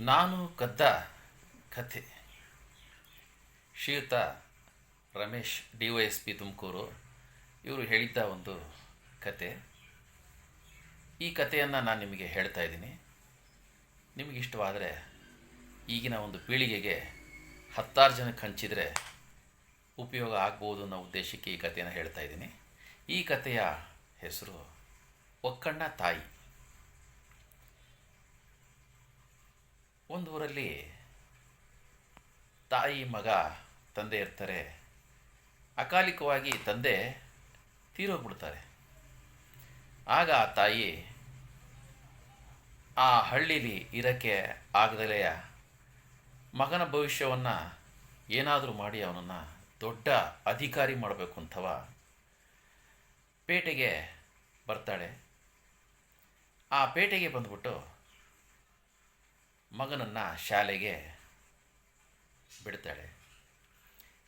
ನಾನು ಕದ್ದ ಕಥೆ. Shriyuta Ramesh, D Y S P Tumakuru, ಇವರು ಹೇಳಿದ್ದ ಒಂದು ಕತೆ. ಈ ಕಥೆಯನ್ನು ನಾನು ನಿಮಗೆ ಹೇಳ್ತಾ ಇದ್ದೀನಿ. ನಿಮಗೆ ಇಷ್ಟವಾದರೆ ಈಗಿನ ಒಂದು ಪೀಳಿಗೆಗೆ ಹತ್ತಾರು ಜನಕ್ಕೆ ಹಂಚಿದರೆ ಉಪಯೋಗ ಆಗ್ಬೋದು ಅನ್ನೋ ಉದ್ದೇಶಕ್ಕೆ ಈ ಕಥೆಯನ್ನು ಹೇಳ್ತಾ ಇದ್ದೀನಿ. ಈ ಕಥೆಯ ಹೆಸರು ಒಕ್ಕಣ್ಣ ತಾಯಿ. ಒಂದು ಊರಲ್ಲಿ ತಾಯಿ ಮಗ ತಂದೆ ಇರ್ತಾರೆ. ಅಕಾಲಿಕವಾಗಿ ತಂದೆ ತೀರೋಗ್ಬಿಡ್ತಾರೆ. ಆಗ ಆ ತಾಯಿ ಆ ಹಳ್ಳೀಲಿ ಇರೋಕ್ಕೆ ಆಗದಲೆಯ ಮಗನ ಭವಿಷ್ಯವನ್ನು ಏನಾದರೂ ಮಾಡಿ ಅವನನ್ನು ದೊಡ್ಡ ಅಧಿಕಾರಿ ಮಾಡಬೇಕು ಅಂತವ ಪೇಟೆಗೆ ಬರ್ತಾಳೆ. ಆ ಪೇಟೆಗೆ ಬಂದ್ಬಿಟ್ಟು ಮಗನನ್ನು ಶಾಲೆಗೆ ಬಿಡ್ತಾಳೆ.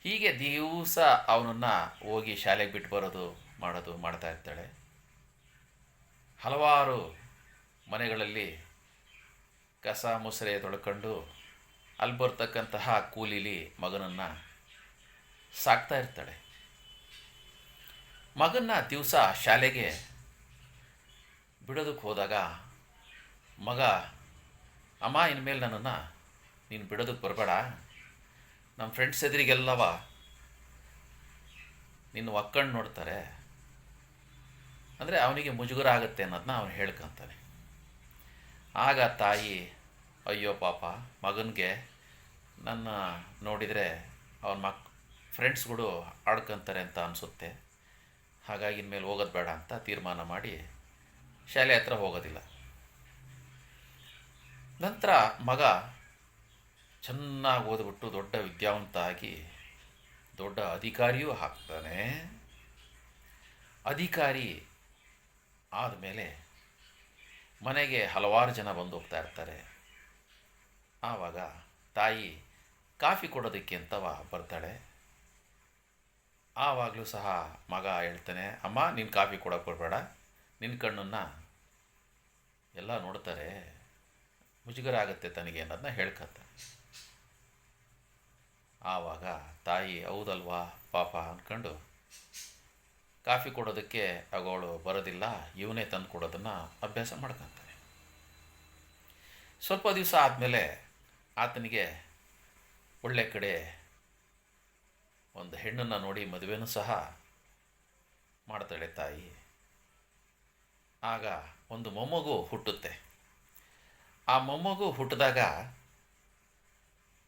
ಹೀಗೆ ದಿವಸ ಅವನನ್ನು ಹೋಗಿ ಶಾಲೆಗೆ ಬಿಟ್ಟು ಬರೋದು, ಮಾಡೋದು, ಮಾಡ್ತಾ ಇರ್ತಾಳೆ. ಹಲವಾರು ಮನೆಗಳಲ್ಲಿ ಕಸ ಮುಸರೆ ತೊಳ್ಕೊಂಡು ಅಲ್ಲಿ ಬರ್ತಕ್ಕಂತಹ ಕೂಲಿಲಿ ಮಗನನ್ನು ಸಾಕ್ತಾ ಇರ್ತಾಳೆ. ಮಗನ್ನ ದಿವಸ ಶಾಲೆಗೆ ಬಿಡೋದಕ್ಕೆ ಹೋದಾಗ ಮಗ ಅಮ್ಮ, ಇನ್ಮೇಲೆ ನನ್ನನ್ನು ನೀನು ಬಿಡೋದಕ್ಕೆ ಬರಬೇಡ. ನಮ್ಮ ಫ್ರೆಂಡ್ಸ್ ಎದುರಿಗೆಲ್ಲವ ನಿನ್ನ ಒಕ್ಕಂಡು ನೋಡ್ತಾರೆ. ಅಂದರೆ ಅವನಿಗೆ ಮುಜುಗರ ಆಗುತ್ತೆ ಅನ್ನೋದನ್ನ ಅವನು ಹೇಳ್ಕೊಂತಾನೆ. ಆಗ ತಾಯಿ, ಅಯ್ಯೋ ಪಾಪ, ಮಗನಿಗೆ ನನ್ನ ನೋಡಿದರೆ ಅವನ ಮಕ್ ಫ್ರೆಂಡ್ಸ್ಗಳು ಆಡ್ಕೊಂತಾರೆ ಅಂತ ಅನಿಸುತ್ತೆ. ಹಾಗಾಗಿ ಇನ್ಮೇಲೆ ಹೋಗೋದು ಬೇಡ ಅಂತ ತೀರ್ಮಾನ ಮಾಡಿ ಶಾಲೆ ಹತ್ರ ಹೋಗೋದಿಲ್ಲ. ನಂತರ ಮಗ ಚೆನ್ನಾಗಿ ಓದ್ಬಿಟ್ಟು ದೊಡ್ಡ ವಿದ್ಯಾವಂತ ಆಗಿ ದೊಡ್ಡ ಅಧಿಕಾರಿಯೂ ಹಾಕ್ತಾನೆ ಅಧಿಕಾರಿ ಆದಮೇಲೆ ಮನೆಗೆ ಹಲವಾರು ಜನ ಬಂದು ಹೋಗ್ತಾ ಇರ್ತಾರೆ. ಆವಾಗ ತಾಯಿ ಕಾಫಿ ಕೊಡೋದಕ್ಕೆ ಅಂತವ ಬರ್ತಾಳೆ. ಆವಾಗಲೂ ಸಹ ಮಗ ಹೇಳ್ತಾನೆ, ಅಮ್ಮ, ನೀನು ಕಾಫಿ ಕೊಡೋಕೆ ಬರಬೇಡ ನಿನ್ನ ಕಣ್ಣನ್ನು ಎಲ್ಲ ನೋಡ್ತಾರೆ. ಮುಜುಗರ ಆಗುತ್ತೆ ತನಗೆ ಅನ್ನೋದನ್ನ ಹೇಳ್ಕತ್ತ. ಆವಾಗ ತಾಯಿ, ಹೌದಲ್ವಾ ಪಾಪ ಅಂದ್ಕೊಂಡು ಕಾಫಿ ಕೊಡೋದಕ್ಕೆ ಅವಳು ಬರೋದಿಲ್ಲ, ಇವನೇ ತಂದು ಕೊಡೋದನ್ನು ಅಭ್ಯಾಸ ಮಾಡ್ಕೊತಾನೆ. ಸ್ವಲ್ಪ ದಿವಸ ಆದಮೇಲೆ ಆತನಿಗೆ ಒಳ್ಳೆ ಕಡೆ ಒಂದು ಹೆಣ್ಣನ್ನು ನೋಡಿ ಮದುವೆನೂ ಸಹ ಮಾಡ್ತಾಳೆ ತಾಯಿ. ಆಗ ಒಂದು ಮೊಮ್ಮಗು ಹುಟ್ಟುತ್ತೆ. ಆ ಮೊಮ್ಮಗು ಹುಟ್ಟಿದಾಗ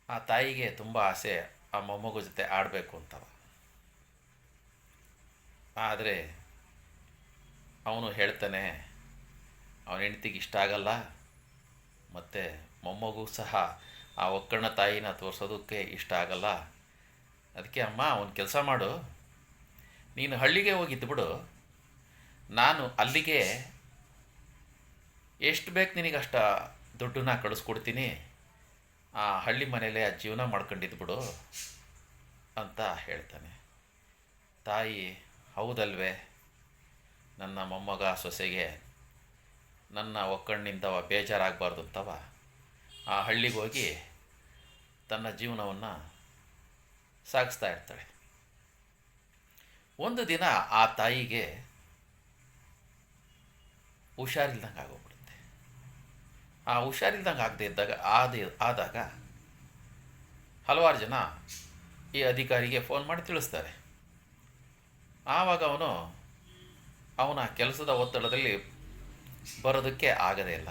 ಆ ತಾಯಿಗೆ ತುಂಬ ಆಸೆ ಆ ಮೊಮ್ಮಗು ಜೊತೆ ಆಡಬೇಕು ಅಂತವ. ಆದರೆ ಅವನು ಹೇಳ್ತಾನೆ, ಅವನ ಹೆಂಡ್ತಿಗೆ ಇಷ್ಟ ಆಗಲ್ಲ, ಮತ್ತು ಮೊಮ್ಮಗು ಸಹ ಆ ಒಕ್ಕಣ್ಣ ತಾಯಿನ ತೋರಿಸೋದಕ್ಕೆ ಇಷ್ಟ ಆಗಲ್ಲ. ಅದಕ್ಕೆ ಅಮ್ಮ, ಅವನು ಕೆಲಸ ಮಾಡು. ನೀನು ಹಳ್ಳಿಗೆ ಹೋಗಿದ್ದುಬಿಡು ನಾನು ಅಲ್ಲಿಗೆ, ಎಷ್ಟು ಬೇಕು ನಿನಗೆ ದುಡ್ಡನ್ನ ಕಳಿಸ್ಕೊಡ್ತೀನಿ. ಆ ಹಳ್ಳಿ ಮನೇಲೆ ಆ ಜೀವನ ಮಾಡ್ಕೊಂಡಿದ್ದು ಬಿಡು ಅಂತ ಹೇಳ್ತಾನೆ. ತಾಯಿ, ಹೌದಲ್ವೇ? ನನ್ನ ಮೊಮ್ಮಗ ಸೊಸೆಗೆ ನನ್ನ ಒಕ್ಕಣ್ಣಿಂದವ ಬೇಜಾರಾಗಬಾರ್ದು ಅಂತವ. ಆ ಹಳ್ಳಿಗೆ ಹೋಗಿ ತನ್ನ ಜೀವನವನ್ನು ಸಾಗಿಸ್ತಾ ಇರ್ತಾಳೆ. ಒಂದು ದಿನ ಆ ತಾಯಿಗೆ ಹುಷಾರಿಲ್ದಂಗೆ ಆಗೋಗ್ಬಿಡುತ್ತೆ ಆ ಹುಷಾರಿಲ್ದಂಗೆ ಆಗದೆ ಇದ್ದಾಗ ಆದ ಆದಾಗ ಹಲವಾರು ಜನ ಈ ಅಧಿಕಾರಿಗೆ ಫೋನ್ ಮಾಡಿ ತಿಳಿಸ್ತಾರೆ. ಆವಾಗ ಅವನು ಅವನ ಕೆಲಸದ ಒತ್ತಡದಲ್ಲಿ ಬರೋದಕ್ಕೆ ಆಗದೇ ಇಲ್ಲ.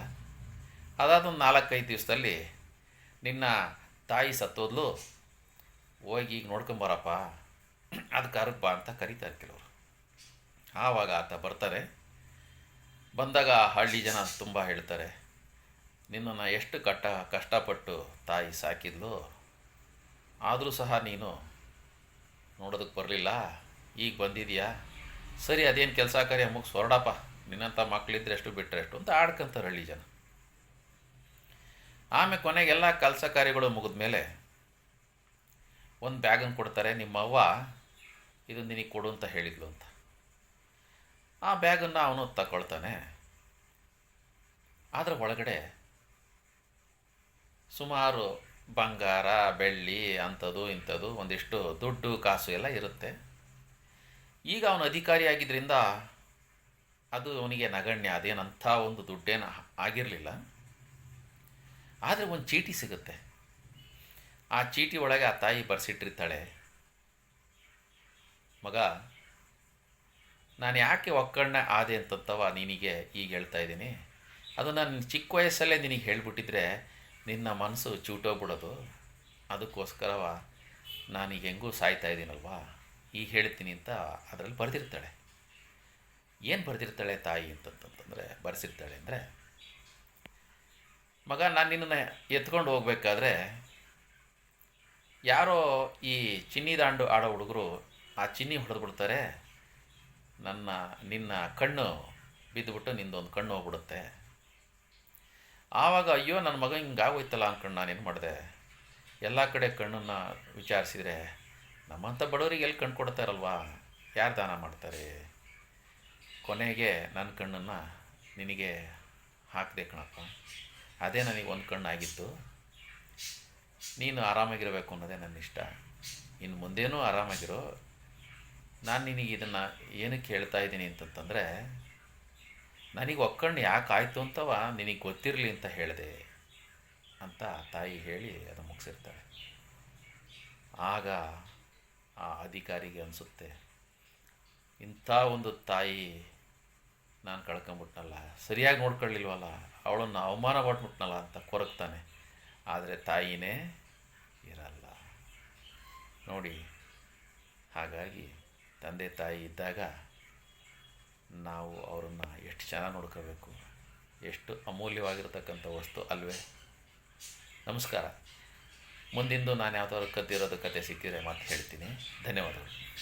ಅದಾದ ಒಂದು ನಾಲ್ಕೈದು ದಿವಸದಲ್ಲಿ ನಿನ್ನ ತಾಯಿ ಸತ್ತೋದ್ಲು, ಹೋಗಿ ಈಗ ನೋಡ್ಕೊಂಬರಪ್ಪ ಅದಕ್ಕೆ ಅರಪ್ಪ ಅಂತ ಕರೀತಾರೆ ಕೆಲವರು. ಆವಾಗ ಆತ ಬರ್ತಾರೆ. ಬಂದಾಗ ಹಳ್ಳಿ ಜನ ತುಂಬ ಹೇಳ್ತಾರೆ ನಿನ್ನನ್ನು ಎಷ್ಟು ಕಟ್ಟ ಕಷ್ಟಪಟ್ಟು ತಾಯಿ ಸಾಕಿದ್ಲು, ಆದರೂ ಸಹ ನೀನು ನೋಡೋದಕ್ಕೆ ಬರಲಿಲ್ಲ. ಈಗ ಬಂದಿದೆಯಾ? ಸರಿ, ಅದೇನು ಕೆಲಸ ಕಾರ್ಯ ಮುಗಿಸ್, ಹೊರಡಪ್ಪ. ನಿನ್ನಂಥ ಮಕ್ಕಳಿದ್ರೆ ಎಷ್ಟು ಬಿಟ್ಟರೆ ಎಷ್ಟು ಅಂತ ಆಡ್ಕೊಂತಾರೆ ಹಳ್ಳಿ ಜನ. ಆಮೇಲೆ ಕೊನೆಗೆಲ್ಲ ಕೆಲಸ ಕಾರ್ಯಗಳು ಮುಗಿದ ಮೇಲೆ ಒಂದು ಬ್ಯಾಗನ್ನು ಕೊಡ್ತಾರೆ, ನಿಮ್ಮ ಅವ್ವ ಇದು ನಿನಗೆ ಕೊಡು ಅಂತ ಹೇಳಿದ್ಲು ಅಂತ. ಆ ಬ್ಯಾಗನ್ನು ಅವನು ತಗೊಳ್ತಾನೆ ಆದರೆ ಒಳಗಡೆ ಸುಮಾರು ಬಂಗಾರ, ಬೆಳ್ಳಿ ಅಂಥದ್ದು ಇಂಥದ್ದು ಒಂದಿಷ್ಟು ದುಡ್ಡು ಕಾಸು ಎಲ್ಲ ಇರುತ್ತೆ. ಈಗ ಅವನು ಅಧಿಕಾರಿಯಾಗಿದ್ದರಿಂದ ಅದು ಅವನಿಗೆ ನಗಣ್ಯ, ಅದೇನಂಥ ಒಂದು ದುಡ್ಡೇನು ಆಗಿರಲಿಲ್ಲ. ಆದರೆ ಒಂದು ಚೀಟಿ ಸಿಗುತ್ತೆ. ಆ ಚೀಟಿ ಒಳಗೆ ಆ ತಾಯಿ ಬರೆಸಿಟ್ಟಿರ್ತಾಳೆ. ಮಗ, ನಾನು ಯಾಕೆ ಒಕ್ಕಣ್ಣ ಆದೆ ಅಂತಂತವ ನಿನಗೆ ಈಗ ಹೇಳ್ತಾ ಇದ್ದೀನಿ. ಅದು ನಾನು ಚಿಕ್ಕ ವಯಸ್ಸಲ್ಲೇ ನಿನಗೆ ಹೇಳಿಬಿಟ್ಟಿದ್ರೆ ನಿನ್ನ ಮನಸ್ಸು ಚೂಟೋಗ್ಬಿಡೋದು. ಅದಕ್ಕೋಸ್ಕರವ ನಾನೀಗ ಹೆಂಗೂ ಸಾಯ್ತಾ ಇದ್ದೀನಲ್ವಾ? ಈಗ ಹೇಳ್ತೀನಿ ಅಂತ ಅದರಲ್ಲಿ ಬರೆದಿರ್ತಾಳೆ. ಏನು ಬರೆದಿರ್ತಾಳೆ ತಾಯಿ ಅಂತಂತಂತಂದರೆ, ಬರೆಸಿರ್ತಾಳೆ ಅಂದರೆ, ಮಗ, ನಾನು ನಿನ್ನನ್ನು ಎತ್ಕೊಂಡು ಹೋಗ್ಬೇಕಾದ್ರೆ ಯಾರೋ ಈ ಚಿನ್ನಿ ದಾಂಡು ಆಡೋ ಹುಡುಗರು ಆ ಚಿನ್ನಿ ಹೊಡೆದು ಬಿಡ್ತಾರೆ. ನನ್ನ, ನಿನ್ನ ಕಣ್ಣು ಬಿದ್ದುಬಿಟ್ಟು ನಿಂದೊಂದು ಕಣ್ಣು ಹೋಗ್ಬಿಡುತ್ತೆ. ಆವಾಗ ಅಯ್ಯೋ ನನ್ನ ಮಗ ಹಿಂಗಾಗೋಯ್ತಲ್ಲ ಅಂದ್ಕೊಂಡು ನಾನೇನು ಮಾಡಿದೆ? ಎಲ್ಲ ಕಡೆ ಕಣ್ಣನ್ನು ವಿಚಾರಿಸಿದರೆ ನಮ್ಮಂಥ ಬಡವರಿಗೆ ಎಲ್ಲಿ ಕಣ್ಣು ಕೊಡ್ತಾರಲ್ವಾ? ಯಾರು ದಾನ ಮಾಡ್ತಾರೆ? ಕೊನೆಗೆ ನನ್ನ ಕಣ್ಣನ್ನು ನಿನಗೆ ಹಾಕಿದೆ ಕಣಪ್ಪ. ಅದೇ ನನಗೆ ಒಂದು ಕಣ್ಣು ಆಗಿತ್ತು ನೀನು ಆರಾಮಾಗಿರಬೇಕು ಅನ್ನೋದೇ ನನ್ನ ಇಷ್ಟ. ಇನ್ನು ಮುಂದೇನೂ ಆರಾಮಾಗಿರೋ. ನಾನು ನಿನಗೆ ಇದನ್ನು ಏನಕ್ಕೆ ಹೇಳ್ತಾ ಇದ್ದೀನಿ ಅಂತಂತಂದರೆ ನನಗೆ ಒಕ್ಕಣ್ಣು ಯಾಕೆ ಆಯಿತು ಅಂತವ ನಿನಗೆ ಗೊತ್ತಿರಲಿ ಅಂತ ಹೇಳಿದೆ ಅಂತ ತಾಯಿ ಹೇಳಿ ಅದು ಮುಗಿಸಿರ್ತಾಳೆ. ಆಗ ಆ ಅಧಿಕಾರಿಗೆ ಅನಿಸುತ್ತೆ, ಇಂಥ ಒಂದು ತಾಯಿ ನಾನು ಕಳ್ಕೊಂಬಿಟ್ನಲ್ಲ, ಸರಿಯಾಗಿ ನೋಡ್ಕೊಳ್ಳಿಲ್ವಲ್ಲ, ಅವಳನ್ನು ಅವಮಾನ ಪಟ್ಬಿಟ್ನಲ್ಲ ಅಂತ ಕೊರಗ್ತಾನೆ. ಆದರೆ ತಾಯಿನೇ ಇರಲ್ಲ. ನೋಡಿ, ಹಾಗಾಗಿ ತಂದೆ ತಾಯಿ ಇದ್ದಾಗ ಚೆನ್ನಾಗಿ ನೋಡ್ಕೋಬೇಕು. ಎಷ್ಟು ಅಮೂಲ್ಯವಾಗಿರ್ತಕ್ಕಂಥ ವಸ್ತು ಅಲ್ವೇ? ನಮಸ್ಕಾರ. ಮುಂದಿಂದು ನಾನು ಯಾವ್ದಾದ್ರು ಕದ್ದಿರೋದು ಕತೆ ಸಿಕ್ಕಿದ್ರೆ ಮತ್ತೆ ಹೇಳ್ತೀನಿ. ಧನ್ಯವಾದಗಳು.